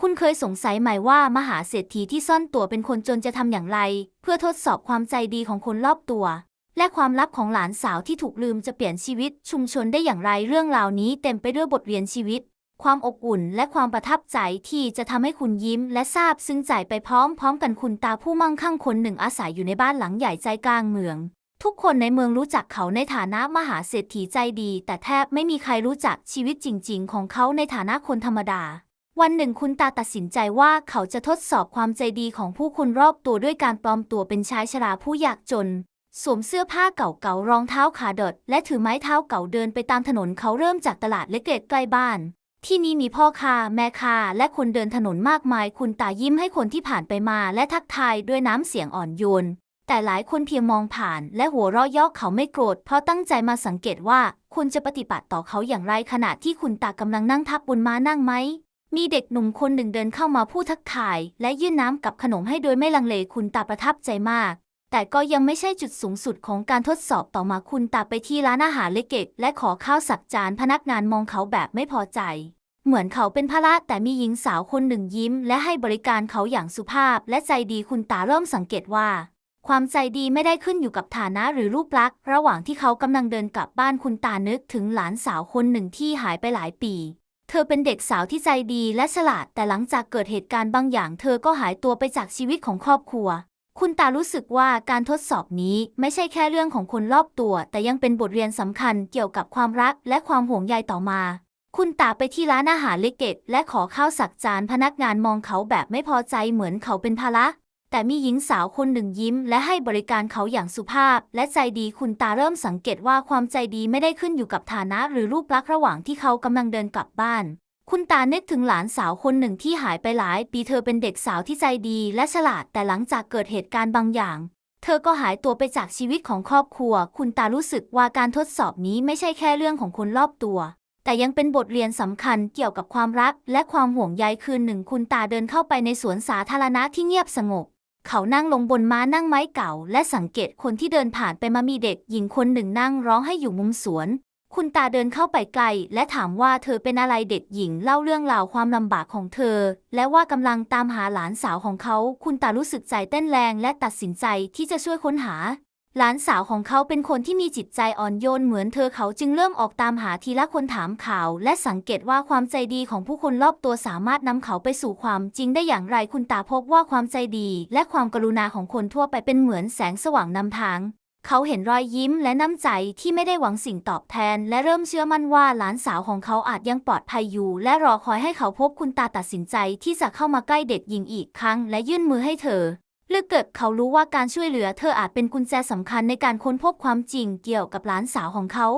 คุณเคยสงสัยไหมว่ามหาเศรษฐีที่ซ่อนตัวเป็นคนจนจะทำอย่างไร เพื่อทดสอบความใจดีของคนรอบตัว และความลับของหลานสาวที่ถูกลืมจะเปลี่ยนชีวิตชุมชนได้อย่างไรเรื่องราวนี้เต็มไปด้วยบทเรียนชีวิต ความอบอุ่นและความประทับใจที่จะทำให้คุณยิ้ม และซาบซึ้งใจไปพร้อมๆ กันคุณตาผู้มั่งคั่งคนหนึ่งอาศัยอยู่ในบ้านหลังใหญ่ใจกลางเมือง ทุกคนในเมืองรู้จักเขาในฐานะมหาเศรษฐีใจดี แต่แทบไม่มีใครรู้จักชีวิตจริง ๆ ของเขาในฐานะคนธรรมดา วันหนึ่งคุณตาตัดสินใจว่าเขาจะทดสอบความใจดีของผู้คนรอบตัวด้วยการปลอมตัวเป็นชายชราผู้ยากจน สวมเสื้อผ้าเก่าๆรองเท้าขาดดและถือไม้เท้าเก่าเดินไปตามถนนเขาเริ่มจากตลาดเล็กๆใกล้บ้าน ที่นี่มีพ่อค้าแม่ค้าและคนเดินถนนมากมาย คุณตายิ้มให้คนที่ผ่านไปมาและทักทายด้วยน้ำเสียงอ่อนโยนแต่หลายคนเพียงมองผ่าน และหัวเราะยาะเขาไม่โกรธเพราะตั้งใจมาสังเกตว่าคุณจะปฏิบัติต่อเขาอย่างไรขณะที่คุณตากำลังนั่งทับบนม้านั่งไหม มีเด็กหนุ่มคนหนึ่งเดินเข้ามาพูดทักทาย และยื่นน้ำกับขนมให้โดยไม่ลังเลคุณตาประทับใจมาก แต่ก็ยังไม่ใช่จุดสูงสุดของการทดสอบต่อมาคุณตาไปที่ร้านอาหารเล็กๆและขอข้าวสักจานพนักงานมองเขาแบบไม่พอใจ เหมือนเขาเป็นภาระแต่มีหญิงสาวคนหนึ่งยิ้ม และให้บริการเขาอย่างสุภาพ และใจดีคุณตาเริ่มสังเกตว่า ความใจดีไม่ได้ขึ้นอยู่กับฐานะหรือรูปลักษณ์ ระหว่างที่เขากำลังเดินกลับบ้านคุณตานึกถึงหลานสาวคนหนึ่งที่หายไปหลายปี ธอเป็นเด็กสาวที่ใจดีและฉลาด แต่หลังจากเกิดเหตุการณ์บางอย่าง เธอก็หายตัวไปจากชีวิตของครอบครัว คุณตารู้สึกว่าการทดสอบนี้ไม่ใช่แค่เรื่องของคนรอบตัว แต่ยังเป็นบทเรียนสำคัญเกี่ยวกับความรักและความห่วงใยต่อมา คุณตาไปที่ร้านอาหารเล็กๆและขอข้าวสักจานพนักงานมองเขาแบบไม่พอใจเหมือนเขาเป็นภาระ แต่มีหญิงสาวคนหนึ่งยิ้ม และให้บริการเขาอย่างสุภาพ และใจดีคุณตาเริ่มสังเกตว่าความใจดีไม่ได้ขึ้นอยู่กับฐานะหรือรูปลักษณ์ระหว่างที่เขากำลังเดินกลับบ้าน คุณตานึกถึงหลานสาวคนหนึ่งที่หายไปหลาย ปีเธอเป็นเด็กสาวที่ใจดี และฉลาดแต่หลังจากเกิดเหตุการณ์บางอย่างเธอก็หายตัวไปจากชีวิตของครอบครัว คุณตารู้สึกว่าการทดสอบนี้ไม่ใช่แค่เรื่องของคนรอบตัว แต่ยังเป็นบทเรียนสำคัญเกี่ยวกับความรักและความห่วงใยคืนหนึ่ง คุณตาเดินเข้าไปในสวนสาธารณะที่เงียบสงบ เขานั่งลงบนม้านั่งไม้เก่า และสังเกตคนที่เดินผ่านไปมามีเด็กหญิงคนหนึ่งนั่งร้องให้อยู่มุมสวน คุณตาเดินเข้าไปไกล และถามว่าเธอเป็นอะไรเด็กหญิงเล่าเรื่องราวความลำบากของเธอ และว่ากำลังตามหาหลานสาวของเขา คุณตารู้สึกใจเต้นแรงและตัดสินใจที่จะช่วยค้นหา หลานสาวของเขาเป็นคนที่มีจิตใจอ่อนโยนเหมือนเธอเขาจึงเริ่มออกตามหาทีละคนถามข่าว และสังเกตว่าความใจดีของผู้คนรอบตัวสามารถนำเขาไปสู่ความจริงได้อย่างไรคุณตาพบว่าความใจดี และความกรุณาของคนทั่วไปเป็นเหมือนแสงสว่างนำทางเขาเห็นรอยยิ้มและน้ำใจที่ไม่ได้หวังสิ่งตอบแทน และเริ่มเชื่อมั่นว่าหลานสาวของเขาอาจยังปลอดภัยอยู่ และรอคอยให้เขาพบคุณตาตัดสินใจที่จะเข้ามาใกล้เด็กหญิงอีกครั้ง และยื่นมือให้เธอ ลึกเกิดเขารู้ว่าการช่วยเหลือเธออาจเป็นกุญแจสำคัญในการค้นพบความจริงเกี่ยวกับหลานสาวของเขา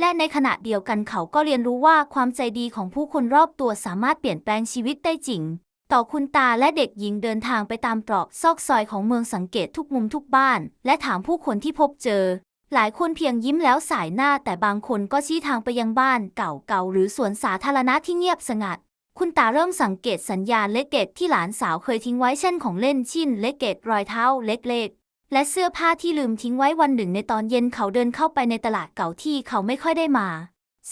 และในขณะเดียวกันเขาก็เรียนรู้ว่าความใจดีของผู้คนรอบตัวสามารถเปลี่ยนแปลงชีวิตได้จริง ต่อคุณตาและเด็กหญิงเดินทางไปตามตรอกซอกซอยของเมืองสังเกตทุกมุมทุกบ้าน และถามผู้คนที่พบเจอ หลายคนเพียงยิ้มแล้วสายหน้าแต่บางคนก็ชี้ทางไปยังบ้านเก่าๆหรือสวนสาธารณะที่เงียบสงัด คุณตาเริ่มสังเกตสัญญาณเล็กเกตที่หลานสาวเคยทิ้งไว้เช่นของเล่นชิ้นเล็กเกตรอยเท้าเล็กๆ และเสื้อผ้าที่ลืมทิ้งไว้วันหนึ่งในตอนเย็นเขาเดินเข้าไปในตลาดเก่าที่เขาไม่ค่อยได้มา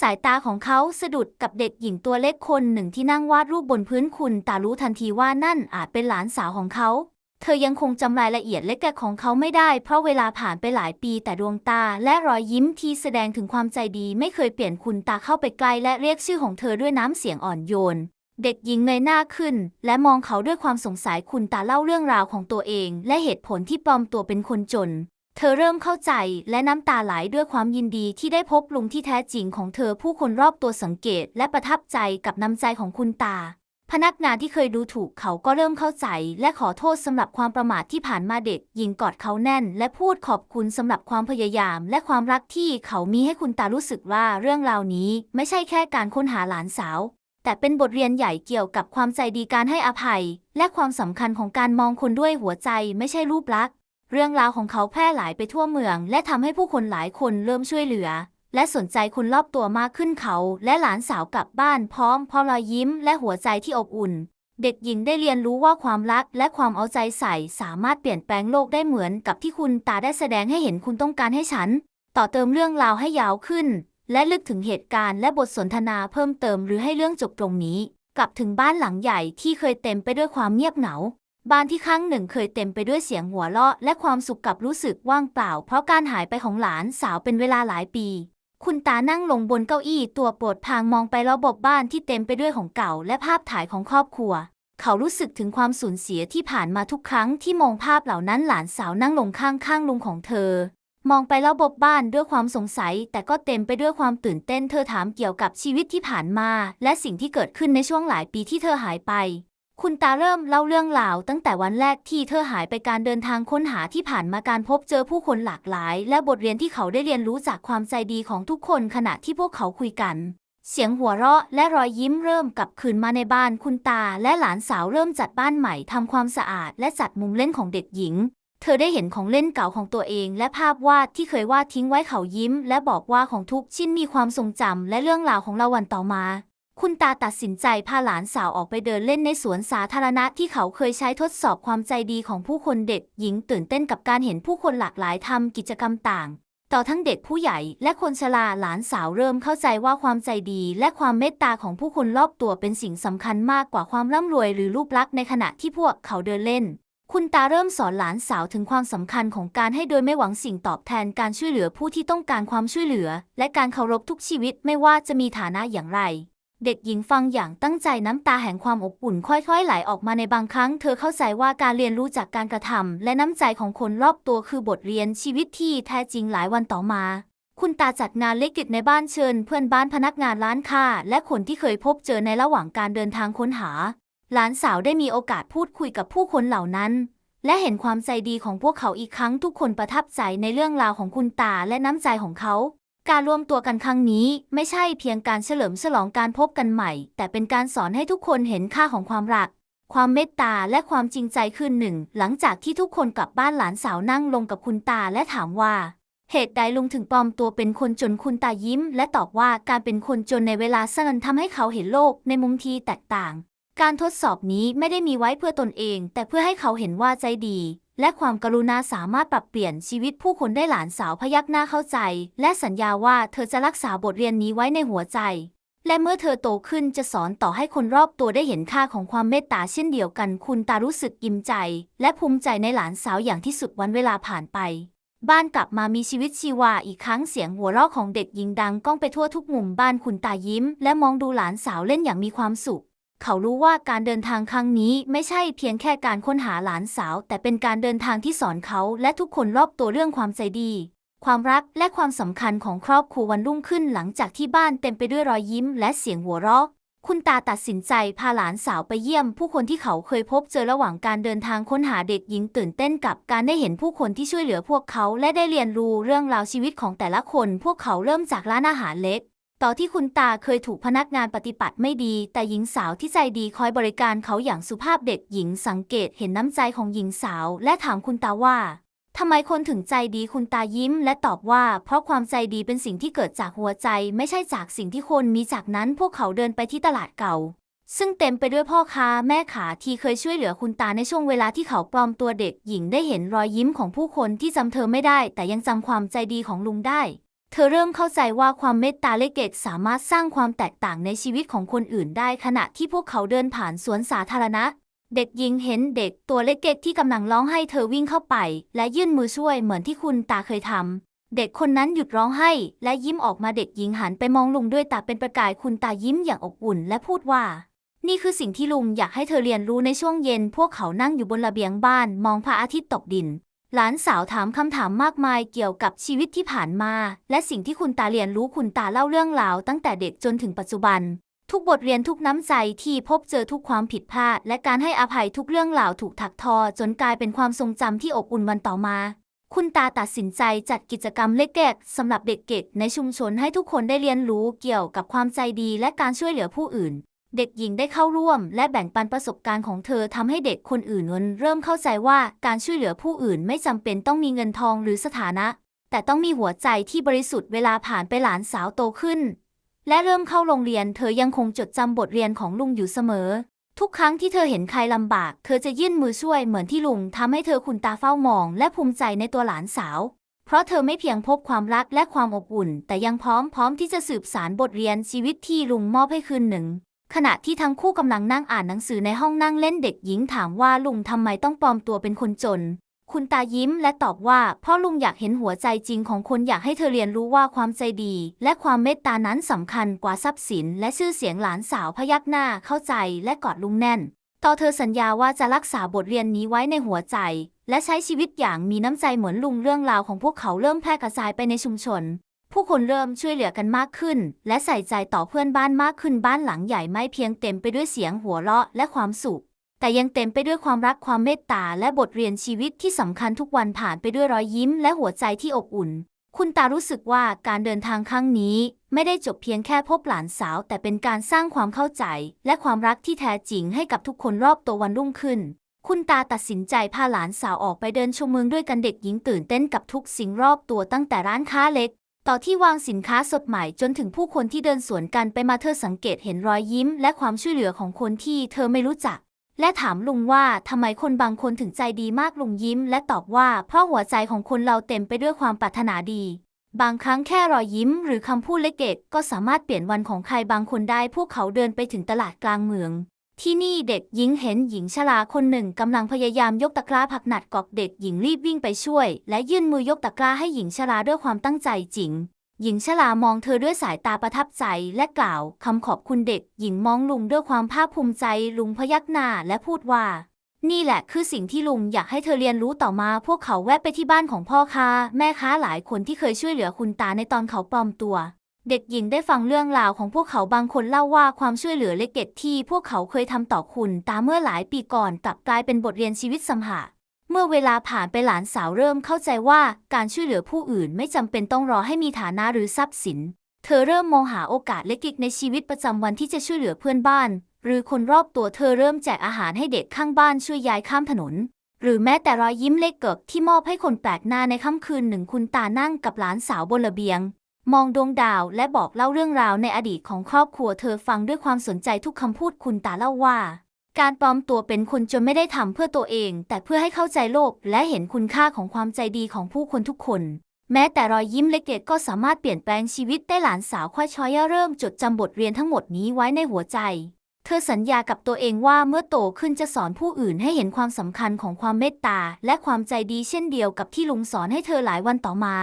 สายตาของเขาสะดุดกับเด็กหญิงตัวเล็กคนหนึ่งที่นั่งวาดรูปบนพื้นคุณตารู้ทันทีว่านั่นอาจเป็นหลานสาวของเขา เธอยังคงจำรายละเอียดเล็กๆของเขาไม่ได้ เพราะเวลาผ่านไปหลายปีแต่ดวงตา และรอยยิ้มที่แสดงถึงความใจดีไม่เคยเปลี่ยนคุณตาเข้าไปใกล้และเรียกชื่อของเธอด้วยน้ำเสียงอ่อนโยน เด็กหญิงเงยหน้าขึ้น และมองเขาด้วยความสงสัยคุณตาเล่าเรื่องราวของตัวเอง และเหตุผลที่ปลอมตัวเป็นคนจน เธอเริ่มเข้าใจและน้ำตาไหลด้วยความยินดีที่ได้พบลุงที่แท้จริงของเธอผู้คนรอบตัวสังเกต และประทับใจกับน้ำใจของคุณตา พนักงานที่เคยดูถูกเขาก็เริ่มเข้าใจ และขอโทษสำหรับความประมาทที่ผ่านมาเด็กหญิงกอดเขาแน่น และพูดขอบคุณสำหรับความพยายาม และความรักที่เขามีให้คุณตารู้สึกว่าเรื่องราวนี้ไม่ใช่แค่การค้นหาหลานสาว แต่เป็นบทเรียนใหญ่เกี่ยวกับความใจดีการให้อภัย และความสำคัญของการมองคนด้วยหัวใจไม่ใช่รูปลักษณ์เรื่องราวของเขาแพร่หลายไปทั่วเมือง และทำให้ผู้คนหลายคนเริ่มช่วยเหลือ และสนใจคนรอบตัวมากขึ้นเขา และหลานสาวกลับบ้านพร้อมพร้อมรอยยิ้มและหัวใจที่อบอุ่น เด็กหญิงได้เรียนรู้ว่าความรักและความเอาใจใส่สามารถเปลี่ยนแปลงโลกได้เหมือนกับที่คุณตาได้แสดงให้เห็นคุณต้องการให้ฉัน ต่อเติมเรื่องราวให้ยาวขึ้น และลึกถึงเหตุการณ์และบทสนทนาเพิ่มเติมหรือให้เรื่องจบตรงนี้ กลับถึงบ้านหลังใหญ่ที่เคยเต็มไปด้วยความเงียบเหงาบ้านที่ครั้งหนึ่งเคยเต็มไปด้วยเสียงหัวเราะและความสุขกับรู้สึกว่างเปล่า เพราะการหายไปของหลานสาวเป็นเวลาหลายปี คุณตานั่งลงบนเก้าอี้ตัวโปรดพางมองไปรอบๆบ้านที่เต็มไปด้วยของเก่าและภาพถ่ายของครอบครัว เขารู้สึกถึงความสูญเสียที่ผ่านมาทุกครั้งที่มองภาพเหล่านั้นหลานสาวนั่งลงข้างๆลุงของเธอ มองไปรอบๆบ้านด้วยความสงสัย แต่ก็เต็มไปด้วยความตื่นเต้นเธอถามเกี่ยวกับชีวิตที่ผ่านมา และสิ่งที่เกิดขึ้นในช่วงหลายปีที่เธอหายไป คุณตาเริ่มเล่าเรื่องราวตั้งแต่วันแรกที่เธอหายไปการเดินทางค้นหาที่ผ่านมาการพบเจอผู้คนหลากหลาย และบทเรียนที่เขาได้เรียนรู้จากความใจดีของทุกคนขณะที่พวกเขาคุยกัน เสียงหัวเราะและรอยยิ้มเริ่มกลับคืนมาในบ้านคุณตาและหลานสาวเริ่มจัดบ้านใหม่ทำความสะอาดและจัดมุมเล่นของเด็กหญิง เธอได้เห็นของเล่นเก่าของตัวเอง และภาพวาดที่เคยวาดทิ้งไว้เขายิ้ม และบอกว่าของทุกชิ้นมีความทรงจำและเรื่องราวของเราวันต่อมา คุณตาตัดสินใจพาหลานสาวออกไปเดินเล่นในสวนสาธารณะที่เขาเคยใช้ทดสอบความใจดีของผู้คนเด็กหญิงตื่นเต้นกับการเห็นผู้คนหลากหลายทำกิจกรรมต่าง ต่อทั้งเด็กผู้ใหญ่และคนชราหลานสาวเริ่มเข้าใจว่าความใจดีและความเมตตาของผู้คนรอบตัวเป็นสิ่งสำคัญมากกว่าความร่ำรวยหรือรูปลักษณ์ในขณะที่พวกเขาเดินเล่นคุณตาเริ่มสอนหลานสาวถึงความสำคัญของการให้โดยไม่หวังสิ่งตอบแทนการช่วยเหลือผู้ที่ต้องการความช่วยเหลือ และการเคารพทุกชีวิตไม่ว่าจะมีฐานะอย่างไร เด็กหญิงฟังอย่างตั้งใจน้ำตาแห่งความอบอุ่นค่อยๆ ไหลออกมาในบางครั้ง เธอเข้าใจว่าการเรียนรู้จากการกระทำและน้ำใจของคนรอบตัวคือบทเรียนชีวิตที่แท้จริงหลายวันต่อมา คุณตาจัดงานเล็กๆในบ้านเชิญ เพื่อนบ้านพนักงานร้านค้าและคนที่เคยพบเจอในระหว่างการเดินทางค้นหา หลานสาวได้มีโอกาสพูดคุยกับผู้คนเหล่านั้น และเห็นความใจดีของพวกเขาอีกครั้งทุกคนประทับใจในเรื่องราวของคุณตาและน้ำใจของเขา การรวมตัวกันครั้งนี้ไม่ใช่เพียงการเฉลิมฉลองการพบกันใหม่ แต่เป็นการสอนให้ทุกคนเห็นค่าของความรัก ความเมตตาและความจริงใจคืนหนึ่ง หลังจากที่ทุกคนกลับบ้านหลานสาวนั่งลงกับคุณตาและถามว่า เหตุใดลุงถึงปลอมตัวเป็นคนจนคุณตายิ้ม และตอบว่าการเป็นคนจนในเวลาสั้นทำให้เขาเห็นโลกในมุมที่แตกต่าง การทดสอบนี้ไม่ได้มีไว้เพื่อตนเอง แต่เพื่อให้เขาเห็นว่าใจดี และความกรุณาสามารถปรับเปลี่ยนชีวิตผู้คนได้หลานสาวพยักหน้าเข้าใจ และสัญญาว่าเธอจะรักษาบทเรียนนี้ไว้ในหัวใจ และเมื่อเธอโตขึ้นจะสอนต่อให้คนรอบตัวได้เห็นค่าของความเมตตาเช่นเดียวกัน คุณตารู้สึกอิ่มใจ และภูมิใจในหลานสาวอย่างที่สุดวันเวลาผ่านไป บ้านกลับมามีชีวิตชีวาอีกครั้งเสียงหัวเราะของเด็กหญิงดังก้องไปทั่วทุกมุมบ้านคุณตายิ้ม และมองดูหลานสาวเล่นอย่างมีความสุข เขารู้ว่าการเดินทางครั้งนี้ไม่ใช่เพียงแค่การค้นหาหลานสาว แต่เป็นการเดินทางที่สอนเขาและทุกคนรอบตัวเรื่องความใจดี ความรักและความสำคัญของครอบครัววันรุ่งขึ้นหลังจากที่บ้านเต็มไปด้วยรอยยิ้มและเสียงหัวเราะคุณตาตัดสินใจพาหลานสาวไปเยี่ยม ผู้คนที่เขาเคยพบเจอระหว่างการเดินทางค้นหาเด็กหญิงตื่นเต้นกับการได้เห็นผู้คนที่ช่วยเหลือพวกเขา และได้เรียนรู้เรื่องราวชีวิตของแต่ละคน พวกเขาเริ่มจากร้านอาหารเล็ก ต่อที่คุณตาเคยถูกพนักงานปฏิบัติไม่ดี แต่หญิงสาวที่ใจดีคอยบริการเขาอย่างสุภาพเด็กหญิงสังเกตเห็นน้ำใจของหญิงสาว และถามคุณตาว่าทำไมคนถึงใจดีคุณตายิ้ม และตอบว่า เพราะความใจดีเป็นสิ่งที่เกิดจากหัวใจ ไม่ใช่จากสิ่งที่คนมีจากนั้นพวกเขาเดินไปที่ตลาดเก่า ซึ่งเต็มไปด้วยพ่อค้าแม่ขาที่เคยช่วยเหลือคุณตาในช่วงเวลาที่เขาปลอมตัวเด็กหญิงได้เห็นรอยยิ้มของผู้คนที่จำเธอไม่ได้ แต่ยังจำความใจดีของลุงได้ เธอเริ่มเข้าใจว่าความเมตตาเล็กๆสามารถสร้างความแตกต่างในชีวิตของคนอื่นได้ขณะที่พวกเขาเดินผ่านสวนสาธารณะ เด็กหญิงเห็นเด็กตัวเล็กๆที่กำลังร้องไห้เธอวิ่งเข้าไป และยื่นมือช่วยเหมือนที่คุณตาเคยทำ เด็กคนนั้นหยุดร้องไห้ และยิ้มออกมาเด็กหญิงหันไปมองลุงด้วยตาเป็นประกายคุณตายิ้มอย่างอบอุ่นและพูดว่า นี่คือสิ่งที่ลุงอยากให้เธอเรียนรู้ในช่วงเย็น พวกเขานั่งอยู่บนระเบียงบ้าน มองพระอาทิตย์ตกดิน หลานสาวถามคำถามมากมายเกี่ยวกับชีวิตที่ผ่านมา และสิ่งที่คุณตาเรียนรู้คุณตาเล่าเรื่องราวตั้งแต่เด็กจนถึงปัจจุบัน ทุกบทเรียนทุกน้ำใจที่พบเจอทุกความผิดพลาด และการให้อภัยทุกเรื่องราวถูกถักทอ จนกลายเป็นความทรงจำที่อบอุ่นวันต่อมา คุณตาตัดสินใจจัดกิจกรรมเล็กๆสำหรับเด็กๆในชุมชนให้ทุกคนได้เรียนรู้เกี่ยวกับความใจดีและการช่วยเหลือผู้อื่น เด็กหญิงได้เข้าร่วม และแบ่งปันประสบการณ์ของเธอทำให้เด็กคนอื่นเริ่มเข้าใจว่าการช่วยเหลือผู้อื่นไม่จำเป็นต้องมีเงินทองหรือสถานะ แต่ต้องมีหัวใจที่บริสุทธิ์เวลาผ่านไปหลานสาวโตขึ้น และเริ่มเข้าโรงเรียน เธอยังคงจดจำบทเรียนของลุงอยู่เสมอ ทุกครั้งที่เธอเห็นใครลำบาก เธอจะยื่นมือช่วยเหมือนที่ลุงทำให้เธอคุณตาเฝ้ามอง และภูมิใจในตัวหลานสาว เพราะเธอไม่เพียงพบความรักและความอบอุ่น แต่ยังพร้อมพร้อมที่จะสืบสารบทเรียนชีวิตที่ลุงมอบให้คืนหนึ่ง ขณะที่ทั้งคู่กำลังนั่งอ่านหนังสือในห้องนั่งเล่นเด็กหญิงถามว่าลุงทำไมต้องปลอมตัวเป็นคนจน คุณตายิ้มและตอบว่าเพ่อลุงอยากเห็นหัวใจจริงของคนอยากให้เธอเรียนรู้ว่าความใจดี และความเมตตานั้นสำคัญกว่าทรัพย์สิน และชื่อเสียงหลานสาวพยักหน้าเข้าใจและกอดลุงแน่น ต่อเธอสัญญาว่าจะรักษาบทเรียนนี้ไว้ในหัวใจ และใช้ชีวิตอย่างมีน้ำใจเหมือนลุงเรื่องราวของพวกเขาเริ่มแพร่กระจายไปในชุมชน ผู้คนเริ่มช่วยเหลือกันมากขึ้น และใส่ใจต่อเพื่อนบ้านมากขึ้นบ้านหลังใหญ่ไม่เพียงเต็มไปด้วยเสียงหัวเราะและความสุข แต่ยังเต็มไปด้วยความรักความเมตตาและบทเรียนชีวิตที่สำคัญทุกวันผ่านไปด้วยรอยยิ้มและหัวใจที่อบอุ่น คุณตารู้สึกว่าการเดินทางครั้งนี้ ไม่ได้จบเพียงแค่พบหลานสาว แต่เป็นการสร้างความเข้าใจ และความรักที่แท้จริงให้กับทุกคนรอบตัววันรุ่งขึ้นคุณตาตัดสินใจพาหลานสาวออกไปเดินชมเมืองด้วยกันเด็กหญิงตื่นเต้นกับทุกสิ่งรอบตัวตั้งแต่ร้านค้าเล็ก ต่อที่วางสินค้าสดใหม่จนถึงผู้คนที่เดินสวนกันไปมาเธอสังเกตเห็นรอยยิ้ม และความช่วยเหลือของคนที่เธอไม่รู้จัก และถามลุงว่าทำไมคนบางคนถึงใจดีมากลุงยิ้ม และตอบว่าเพราะหัวใจของคนเราเต็มไปด้วยความปรารถนาดี บางครั้งแค่รอยยิ้ม หรือคำพูดเล็กๆก็สามารถเปลี่ยนวันของใครบางคนได้ พวกเขาเดินไปถึงตลาดกลางเมือง ที่นี่เด็กหญิงเห็นหญิงชราคนหนึ่งกำลังพยายามยกตะกร้าผักหนัดกอกเด็กหญิงรีบวิ่งไปช่วย และยื่นมือยกตะกร้าให้หญิงชราด้วยความตั้งใจจริง หญิงชรามองเธอด้วยสายตาประทับใจและกล่าวคำขอบคุณเด็ก หญิงมองลุงด้วยความภาคภูมิใจลุงพยักหน้าและพูดว่า นี่แหละคือสิ่งที่ลุงอยากให้เธอเรียนรู้ต่อมาพวกเขาแวะไปที่บ้านของพ่อค้าแม่ค้าหลายคนที่เคยช่วยเหลือคุณตาในตอนเขาปลอมตัว เด็กหญิงได้ฟังเรื่องราวของพวกเขาบางคนเล่าว่าความช่วยเหลือเล็กๆที่พวกเขาเคยทำต่อคุณตาเมื่อหลายปีก่อนกลับกลายเป็นบทเรียนชีวิตสำหะเมื่อเวลาผ่านไปหลานสาวเริ่มเข้าใจว่าการช่วยเหลือผู้อื่นไม่จำเป็นต้องรอให้มีฐานะหรือทรัพย์สิน เธอเริ่มมองหาโอกาสเล็กๆในชีวิตประจำวันที่จะช่วยเหลือเพื่อนบ้าน หรือคนรอบตัวเธอเริ่มแจกอาหารให้เด็กข้างบ้านช่วยยายข้ามถนน หรือแม้แต่รอยยิ้มเล็กเกิกที่มอบให้คนแปลกหน้าในค่ำคืนหนึ่งคุณตานั่งกับหลานสาวบนระเบียง มองดวงดาวและบอกเล่าเรื่องราวในอดีตของครอบครัวเธอฟังด้วยความสนใจทุกคำพูดคุณตาเล่าว่า การปลอมตัวเป็นคนจนไม่ได้ทำเพื่อตัวเอง แต่เพื่อให้เข้าใจโลกและเห็นคุณค่าของความใจดีของผู้คนทุกคน แม้แต่รอยยิ้มเล็กๆก็สามารถเปลี่ยนแปลงชีวิตได้หลานสาวค่อยช้อยเริ่มจดจำบทเรียนทั้งหมดนี้ไว้ในหัวใจ เธอสัญญากับตัวเองว่าเมื่อโตขึ้นจะสอนผู้อื่นให้เห็นความสำคัญของความเมตตาและความใจดีเช่นเดียวกับที่ลุงสอนให้เธอหลายวันต่อมา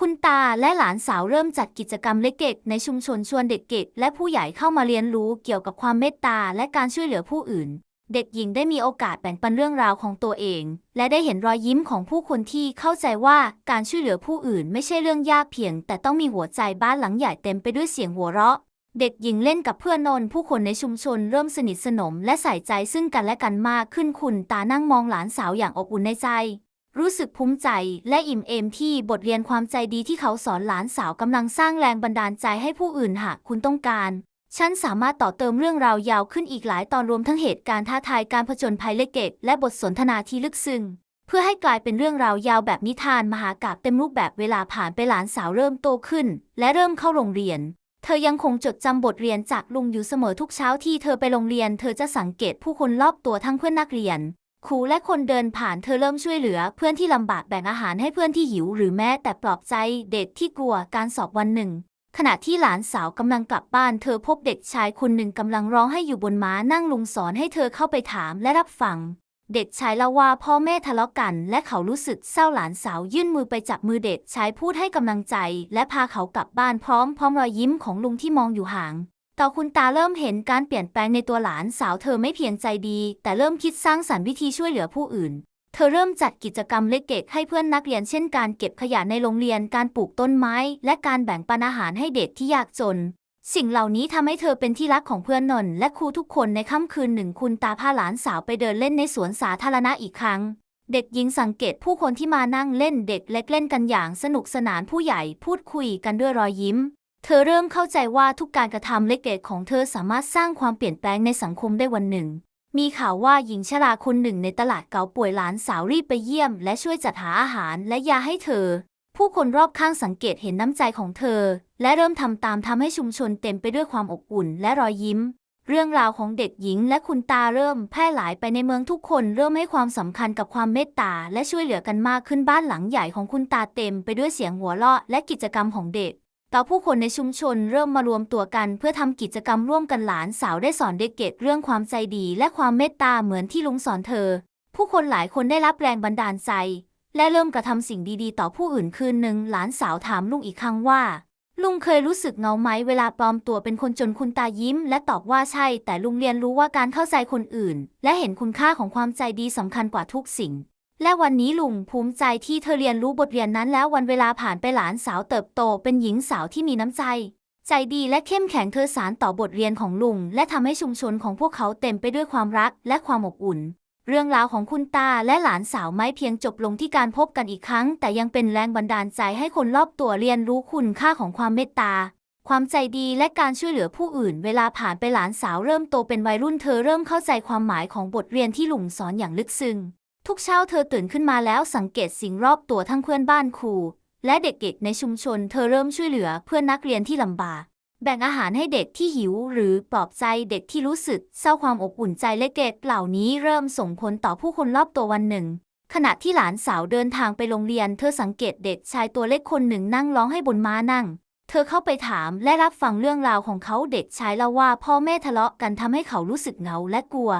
คุณตาและหลานสาวเริ่มจัดกิจกรรมเล็กๆในชุมชนชวนเด็กๆ และผู้ใหญ่เข้ามาเรียนรู้เกี่ยวกับความเมตตาและการช่วยเหลือผู้อื่น เด็กหญิงได้มีโอกาสแบ่งปันเรื่องราวของตัวเอง และได้เห็นรอยยิ้มของผู้คนที่เข้าใจว่าการช่วยเหลือผู้อื่นไม่ใช่เรื่องยากเพียง แต่ต้องมีหัวใจบ้านหลังใหญ่เต็มไปด้วยเสียงหัวเราะ เด็กหญิงเล่นกับเพื่อนนนผู้คนในชุมชนเริ่มสนิทสนม และใส่ใจซึ่งกันและกันมากขึ้นคุณตานั่งมองหลานสาวอย่างอบอุ่นในใจ รู้สึกภูมิใจและอิ่มเอมที่บทเรียนความใจดีที่เขาสอนหลานสาวกำลังสร้างแรงบันดาลใจให้ผู้อื่นหากคุณต้องการ ฉันสามารถต่อเติมเรื่องราวยาวขึ้นอีกหลายตอนรวมทั้งเหตุการณ์ท้าทายการผจญภัยเล็กๆและบทสนทนาที่ลึกซึ้งเพื่อให้กลายเป็นเรื่องราวยาวแบบนิทานมหากาพย์เต็มรูปแบบเวลาผ่านไปหลานสาวเริ่มโตขึ้น และเริ่มเข้าโรงเรียน เธอยังคงจดจำบทเรียนจากลุงอยู่เสมอทุกเช้าที่เธอไปโรงเรียน เธอจะสังเกตผู้คนรอบตัวทั้งเพื่อนนักเรียน ครูและคนเดินผ่านเธอเริ่มช่วยเหลือ เพื่อนที่ลำบากแบ่งอาหารให้เพื่อนที่หิว หรือแม้แต่ปลอบใจเด็กที่กลัวการสอบวันหนึ่ง ขณะที่หลานสาวกำลังกลับบ้าน เธอพบเด็กชายคนหนึ่งกำลังร้องให้อยู่บนม้านั่งลุงสอนให้เธอเข้าไปถามและรับฟัง เด็กชายเล่าว่าพ่อแม่ทะเลาะกัน และเขารู้สึกเศร้าหลานสาวยื่นมือไปจับมือเด็กชายพูดให้กำลังใจ และพาเขากลับบ้านพร้อมพร้อมรอยยิ้มของลุงที่มองอยู่ห่าง ต่อคุณตาเริ่มเห็นการเปลี่ยนแปลงในตัวหลานสาวเธอไม่เพียงใจดี แต่เริ่มคิดสร้างสรรค์วิธีช่วยเหลือผู้อื่น เธอเริ่มจัดกิจกรรมเล็กๆให้เพื่อนนักเรียนเช่นการเก็บขยะในโรงเรียนการปลูกต้นไม้ และการแบ่งปันอาหารให้เด็กที่ยากจน สิ่งเหล่านี้ทำให้เธอเป็นที่รักของเพื่อนนนและครูทุกคนในค่ำคืนหนึ่งคุณตาพาหลานสาวไปเดินเล่นในสวนสาธารณะอีกครั้งเด็กหญิงสังเกตผู้คนที่มานั่งเล่นเด็กเล็กเล่นกันอย่างสนุกสนานผู้ใหญ่พูดคุยกันด้วยรอยยิ้ม เธอเริ่มเข้าใจว่าทุกการกระทำเล็กๆของเธอสามารถสร้างความเปลี่ยนแปลงในสังคมได้วันหนึ่ง มีข่าวว่าหญิงชราคนหนึ่งในตลาดเก่าป่วยหลานสาวรีบไปเยี่ยม และช่วยจัดหาอาหารและยาให้เธอ ผู้คนรอบข้างสังเกตเห็นน้ำใจของเธอ และเริ่มทำตามทำให้ชุมชนเต็มไปด้วยความอบอุ่นและรอยยิ้ม เรื่องราวของเด็กหญิงและคุณตาเริ่มแพร่หลายไปในเมืองทุกคนเริ่มให้ความสำคัญกับความเมตตาและช่วยเหลือกันมากขึ้นบ้านหลังใหญ่ของคุณตาเต็มไปด้วยเสียงหัวเราะและกิจกรรมของเด็ก ตต่อผู้คนในชุมชนเริ่มมารวมตัวกันเพื่อทำกิจกรรมร่วมกันหลานสาวได้สอนเด็กๆเรื่องความใจดีและความเมตตาเหมือนที่ลุงสอนเธอ ผู้คนหลายคนได้รับแรงบันดาลใจ และเริ่มกระทำสิ่งดีๆ ต่อผู้อื่นคืนหนึ่งหลานสาวถามลุงอีกครั้งว่า ลุงเคยรู้สึกเงาไหมเวลาปลอมตัวเป็นคนจนคุณตายิ้ม และตอบว่าใช่ แต่ลุงเรียนรู้ว่าการเข้าใจคนอื่น และเห็นคุณค่าของความใจดีสำคัญกว่าทุกสิ่ง และวันนี้ลุงภูมิใจที่เธอเรียนรู้บทเรียนนั้นแล้ววันเวลาผ่านไปหลานสาวเติบโตเป็นหญิงสาวที่มีน้ำใจ ใจดีและเข้มแข็งเธอสารต่อบทเรียนของลุง และทำให้ชุมชนของพวกเขาเต็มไปด้วยความรักและความอบอุ่น เรื่องราวของคุณตาและหลานสาวไม่เพียงจบลงที่การพบกันอีกครั้ง แต่ยังเป็นแรงบันดาลใจให้คนรอบตัวเรียนรู้คุณค่าของความเมตตาความใจดีและการช่วยเหลือผู้อื่น เวลาผ่านไปหลานสาวเริ่มโตเป็นวัยรุ่นเธอเริ่มเข้าใจความหมายของบทเรียนที่ลุงสอนอย่างลึกซึ้ง ทุกเช้าเธอตื่นขึ้นมาแล้วสังเกตสิ่งรอบตัวทั้งเพื่อนบ้านครูและเด็กๆในชุมชนเธอเริ่มช่วยเหลือเพื่อนนักเรียนที่ลำบาก แบ่งอาหารให้เด็กที่หิวหรือปลอบใจเด็กที่รู้สึกเศร้าความอบอุ่นใจเล็กๆเหล่านี้เริ่มส่งผลต่อผู้คนรอบตัววันหนึ่ง ขณะที่หลานสาวเดินทางไปโรงเรียน เธอสังเกตเด็กชายตัวเล็กคนหนึ่งนั่งร้องให้บนม้านั่ง เธอเข้าไปถามและรับฟังเรื่องราวของเขาเด็กชายเล่าว่าพ่อแม่ทะเลาะกันทำให้เขารู้สึกเหงาและกลัว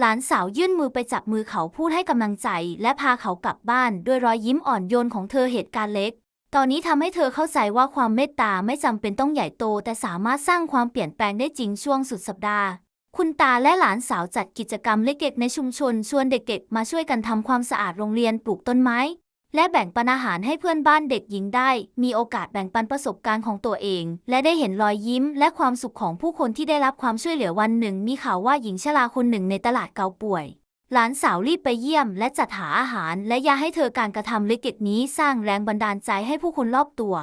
หลานสาวยื่นมือไปจับมือเขาพูดให้กำลังใจ และพาเขากลับบ้านด้วยรอยยิ้มอ่อนโยนของเธอเหตุการณ์เล็ก ตอนนี้ทำให้เธอเข้าใจว่าความเมตตาไม่จำเป็นต้องใหญ่โต แต่สามารถสร้างความเปลี่ยนแปลงได้จริงช่วงสุดสัปดาห์ คุณตาและหลานสาวจัดกิจกรรมเล็กๆในชุมชน ชวนเด็กๆ มาช่วยกันทำความสะอาดโรงเรียนปลูกต้นไม้ และแบ่งปันอาหารให้เพื่อนบ้านเด็กหญิงได้ มีโอกาสแบ่งปันประสบการณ์ของตัวเอง และได้เห็นรอยยิ้ม และความสุขของผู้คนที่ได้รับความช่วยเหลือวันหนึ่ง มีข่าวว่าหญิงชราคนหนึ่งในตลาดเกาป่วย หลานสาวรีบไปเยี่ยม และจัดหาอาหาร และยาให้เธอการกระทำเล็กๆนี้สร้างแรงบันดาลใจให้ผู้คนรอบตัว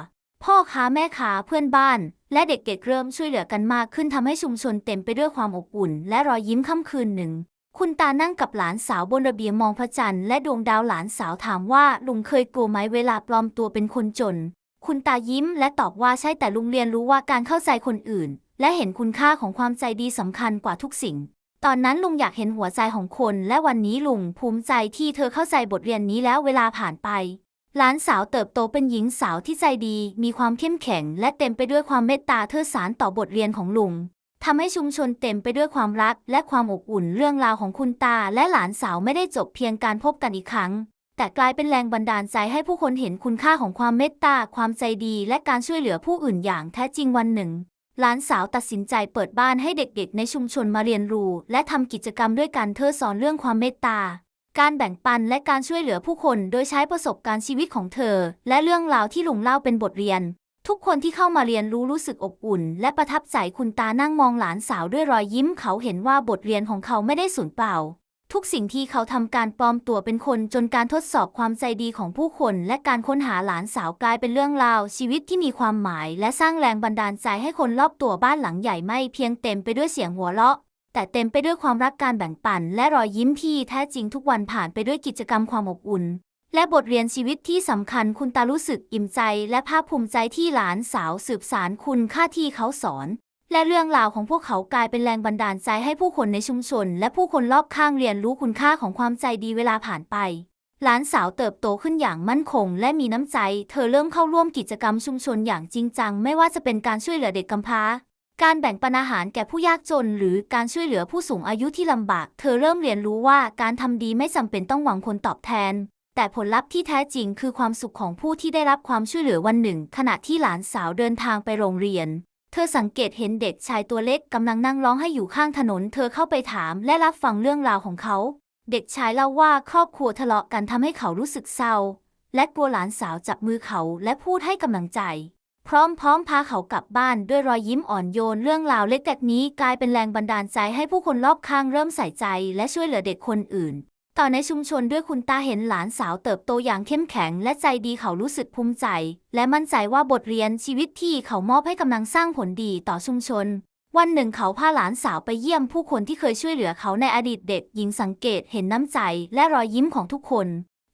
พ่อค้าแม่ค้าเพื่อนบ้าน และเด็กๆเริ่มช่วยเหลือกันมากขึ้นทำให้ชุมชนเต็มไปด้วยความอบอุ่น และรอยยิ้มค่ำคืนหนึ่ง คุณตานั่งกับหลานสาวบนระเบียงมองพระจันทร์และดวงดาวหลานสาวถามว่าลุงเคยกลัวไหมเวลาปลอมตัวเป็นคนจน คุณตายิ้มและตอบว่าใช่แต่ลุงเรียนรู้ว่าการเข้าใจคนอื่น และเห็นคุณค่าของความใจดีสำคัญกว่าทุกสิ่ง ตอนนั้นลุงอยากเห็นหัวใจของคน และวันนี้ลุงภูมิใจที่เธอเข้าใจบทเรียนนี้แล้วเวลาผ่านไป หลานสาวเติบโตเป็นหญิงสาวที่ใจดี มีความเข้มแข็ง และเต็มไปด้วยความเมตตาเธอสารต่อบทเรียนของลุง ทำให้ชุมชนเต็มไปด้วยความรักและความอบอุ่นเรื่องราวของคุณตาและหลานสาวไม่ได้จบเพียงการพบกันอีกครั้ง แต่กลายเป็นแรงบันดาลใจให้ผู้คนเห็นคุณค่าของความเมตตา ความใจดี และการช่วยเหลือผู้อื่นอย่างแท้จริงวันหนึ่ง หลานสาวตัดสินใจเปิดบ้านให้เด็กๆ ในชุมชนมาเรียนรู้ และทำกิจกรรมด้วยกันเธอสอนเรื่องความเมตตาการแบ่งปันและการช่วยเหลือผู้คนโดยใช้ประสบการณ์ชีวิตของเธอ และเรื่องราวที่ลุงเล่าเป็นบทเรียน ทุกคนที่เข้ามาเรียนรู้รู้สึกอบอุ่น และประทับใจคุณตานั่งมองหลานสาวด้วยรอยยิ้มเขาเห็นว่าบทเรียนของเขาไม่ได้สูญเปล่า ทุกสิ่งที่เขาทำการปลอมตัวเป็นคนจนการทดสอบความใจดีของผู้คน และการค้นหาหลานสาวกลายเป็นเรื่องราว ชีวิตที่มีความหมาย และสร้างแรงบันดาลใจให้คนรอบตัวบ้านหลังใหญ่ไม่เพียงเต็มไปด้วยเสียงหัวเราะแต่เต็มไปด้วยความรักการแบ่งปัน และรอยยิ้มที่แท้จริงทุกวันผ่านไปด้วยกิจกรรมความอบอุ่น และบทเรียนชีวิตที่สำคัญคุณตารู้สึกอิ่มใจ และภาคภูมิใจที่หลานสาวสืบสารคุณค่าที่เขาสอน และเรื่องราวของพวกเขากลายเป็นแรงบันดาลใจให้ผู้คนในชุมชน และผู้คนรอบข้างเรียนรู้คุณค่าของความใจดีเวลาผ่านไปหลานสาวเติบโตขึ้นอย่างมั่นคง และมีน้ำใจ เธอเริ่มเข้าร่วมกิจกรรมชุมชนอย่างจริงจัง ไม่ว่าจะเป็นการช่วยเหลือเด็กกำพร้า การแบ่งปันอาหารแก่ผู้ยากจน หรือการช่วยเหลือผู้สูงอายุที่ลำบาก เธอเริ่มเรียนรู้ว่าการทำดีไม่จำเป็นต้องหวังผลตอบแทน แต่ผลลัพธ์ที่แท้จริงคือความสุขของผู้ที่ได้รับความช่วยเหลือวันหนึ่ง ขณะที่หลานสาวเดินทางไปโรงเรียน เธอสังเกตเห็นเด็กชายตัวเล็กกำลังนั่งร้องให้อยู่ข้างถนน เธอเข้าไปถามและรับฟังเรื่องราวของเขา เด็กชายเล่าว่าครอบครัวทะเลาะกันทำให้เขารู้สึกเศร้า และกลัวหลานสาวจับมือเขาและพูดให้กำลังใจ พร้อมๆพาเขากลับบ้านด้วยรอยยิ้มอ่อนโยนเรื่องราวเล็กๆนี้กลายเป็นแรงบันดาลใจให้ผู้คนรอบข้างเริ่มใส่ใจ และช่วยเหลือเด็กคนอื่น ต่อในชุมชนด้วยคุณตาเห็นหลานสาวเติบโตอย่างเข้มแข็ง และใจดีเขารู้สึกภูมิใจ และมั่นใจว่าบทเรียนชีวิตที่เขามอบให้กำลังสร้างผลดีต่อชุมชน วันหนึ่งเขาพาหลานสาวไปเยี่ยมผู้คนที่เคยช่วยเหลือเขาในอดีตเด็กหญิงสังเกตเห็นน้ำใจและรอยยิ้มของทุกคน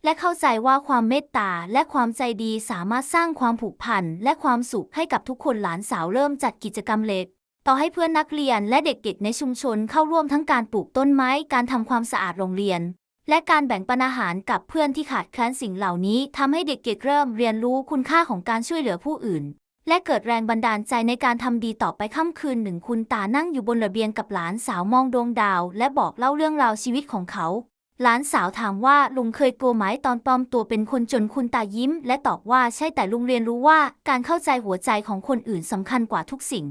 และเข้าใจว่าความเมตตาและความใจดีสามารถสร้างความผูกพันและความสุขให้กับทุกคนหลานสาวเริ่มจัดกิจกรรมเล็กต่อให้เพื่อนนักเรียนและเด็กๆในชุมชนเข้าร่วมทั้งการปลูกต้นไม้การทำความสะอาดโรงเรียน และการแบ่งปันอาหารกับเพื่อนที่ขาดแคลนสิ่งเหล่านี้ทำให้เด็กๆเริ่มเรียนรู้คุณค่าของการช่วยเหลือผู้อื่น และเกิดแรงบันดาลใจในการทำดีต่อไปค่ำคืนหนึ่งคุณตานั่งอยู่บนระเบียงกับหลานสาวมองดวงดาว และบอกเล่าเรื่องราวชีวิตของเขา หลานสาวถามว่าลุงเคยกลัวไหมตอนปลอมตัวเป็นคนจนคุณตายิ้ม และตอบว่าใช่แต่ลุงเรียนรู้ว่าการเข้าใจหัวใจของคนอื่นสำคัญกว่าทุกสิ่ง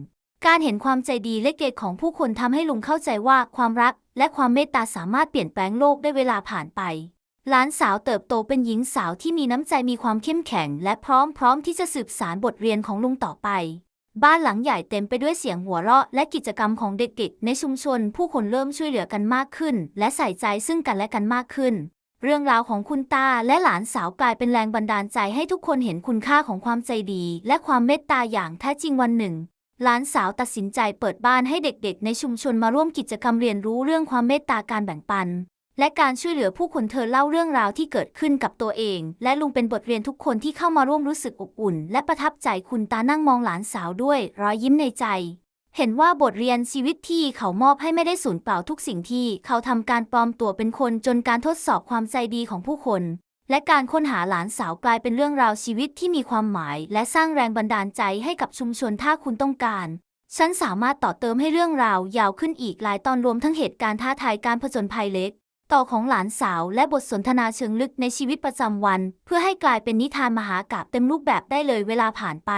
การเห็นความใจดีและเกตของผู้คนทำให้ลุงเข้าใจว่าความรัก และความเมตตาสามารถเปลี่ยนแปลงโลกได้เวลาผ่านไป หลานสาวเติบโตเป็นหญิงสาวที่มีน้ำใจมีความเข้มแข็ง และพร้อมพร้อมที่จะสืบสารบทเรียนของลุงต่อไป บ้านหลังใหญ่เต็มไปด้วยเสียงหัวเราะ และกิจกรรมของเด็กๆในชุมชน ผู้คนเริ่มช่วยเหลือกันมากขึ้น และใส่ใจซึ่งกันและกันมากขึ้น เรื่องราวของคุณตาและหลานสาวกลายเป็นแรงบันดาลใจให้ทุกคนเห็นคุณค่าของความใจดี และความเมตตาอย่างแท้จริงวันหนึ่ง หลานสาวตัดสินใจเปิดบ้านให้เด็กๆ ในชุมชนมาร่วมกิจกรรมเรียนรู้เรื่องความเมตตาการแบ่งปัน และการช่วยเหลือผู้คนเธอเล่าเรื่องราวที่เกิดขึ้นกับตัวเอง และลุงเป็นบทเรียนทุกคนที่เข้ามาร่วมรู้สึกอบอุ่น และประทับใจคุณตานั่งมองหลานสาวด้วย รอยยิ้มในใจ เห็นว่าบทเรียนชีวิตที่เขามอบให้ไม่ได้สูญเปล่าทุกสิ่งที่ เขาทำการปลอมตัวเป็นคนจนการทดสอบความใจดีของผู้คน และการค้นหาหลานสาวกลายเป็นเรื่องราวชีวิตที่มีความหมาย และสร้างแรงบันดาลใจให้กับชุมชนถ้าคุณต้องการ ฉันสามารถต่อเติมให้เรื่องราวยาวขึ้นอีกหลายตอนรวมทั้งเหตุการณ์ท้าทายการผจญภัยเล็ก ต่อของหลานสาวและบทสนทนาเชิงลึกในชีวิตประจำวัน เพื่อให้กลายเป็นนิทานมหากาพย์เต็มรูปแบบได้เลยเวลาผ่านไป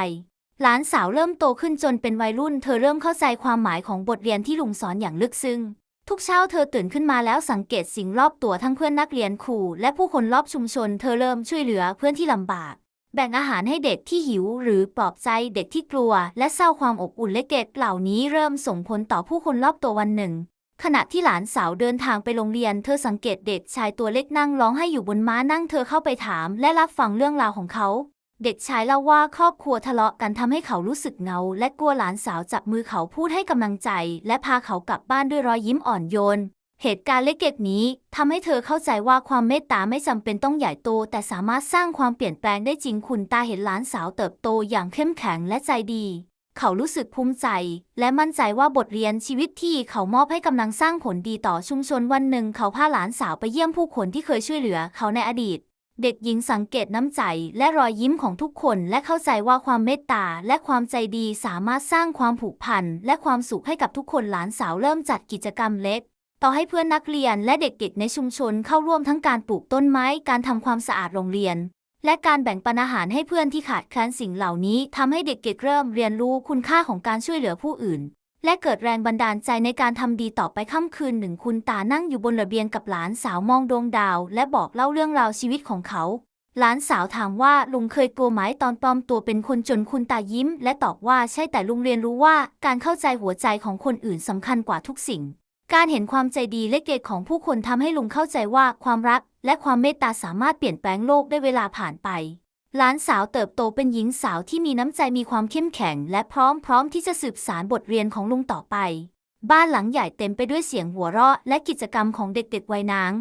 หลานสาวเริ่มโตขึ้นจนเป็นวัยรุ่น เธอเริ่มเข้าใจความหมายของบทเรียนที่ลุงสอนอย่างลึกซึ้ง ทุกเช้าเธอตื่นขึ้นมาแล้วสังเกตสิ่งรอบตัวทั้งเพื่อนนักเรียนครูและผู้คนรอบชุมชน เธอเริ่มช่วยเหลือเพื่อนที่ลำบาก แบ่งอาหารให้เด็กที่หิว หรือปลอบใจเด็กที่กลัว และเศร้าความอบอุ่นและเกตเหล่านี้เริ่มส่งผลต่อผู้คนรอบตัววันหนึ่ง ขณะที่หลานสาวเดินทางไปโรงเรียน เธอสังเกตเด็กชายตัวเล็กนั่งร้องไห้อยู่บนม้านั่งเธอเข้าไปถาม และรับฟังเรื่องราวของเขา เด็กชายเล่าว่าครอบครัวทะเลาะกันทำให้เขารู้สึกเงา และกลัวหลานสาวจับมือเขาพูดให้กำลังใจ และพาเขากลับบ้านด้วยรอยยิ้มอ่อนโยน เหตุการณ์เล็กๆนี้ทำให้เธอเข้าใจว่าความเมตตาไม่จำเป็นต้องใหญ่โต แต่สามารถสร้างความเปลี่ยนแปลงได้จริงคุณตาเห็นหลานสาวเติบโตอย่างเข้มแข็งและใจดี เขารู้สึกภูมิใจ และมั่นใจว่าบทเรียนชีวิตที่เขามอบให้กำลังสร้างผลดีต่อชุมชนวันหนึ่ง เขาพาหลานสาวไปเยี่ยมผู้คนที่เคยช่วยเหลือเขาในอดีต เด็กหญิงสังเกตน้ำใจและรอยยิ้มของทุกคนและเข้าใจว่าความเมตตาและความใจดีสามารถสร้างความผูกพันและความสุขให้กับทุกคนหลานสาวเริ่มจัดกิจกรรมเล็ก ต่อให้เพื่อนนักเรียนและเด็กๆในชุมชนเข้าร่วมทั้งการปลูกต้นไม้ การทำความสะอาดโรงเรียน และการแบ่งปันอาหารให้เพื่อนที่ขาดแคลนสิ่งเหล่านี้ทำให้เด็กๆเริ่มเรียนรู้คุณค่าของการช่วยเหลือผู้อื่น และเกิดแรงบันดาลใจในการทำดีต่อไปค่ำคืนหนึ่งคุณตานั่งอยู่บนระเบียงกับหลานสาวมองดวงดาว และบอกเล่าเรื่องราวชีวิตของเขา หลานสาวถามว่าลุงเคยกลัวไหมตอนปลอมตัวเป็นคนจนคุณตายิ้ม และตอบว่าใช่แต่ลุงเรียนรู้ว่าการเข้าใจหัวใจของคนอื่นสำคัญกว่าทุกสิ่ง การเห็นความใจดีและเกตของผู้คนทำให้ลุงเข้าใจว่าความรัก และความเมตตาสามารถเปลี่ยนแปลงโลกได้เวลาผ่านไป หลานสาวเติบโตเป็นหญิงสาวที่มีน้ำใจมีความเข้มแข็ง และพร้อมพร้อมที่จะสืบสารบทเรียนของลุงต่อไป บ้านหลังใหญ่เต็มไปด้วยเสียงหัวเราะ และกิจกรรมของเด็กๆวัยนาง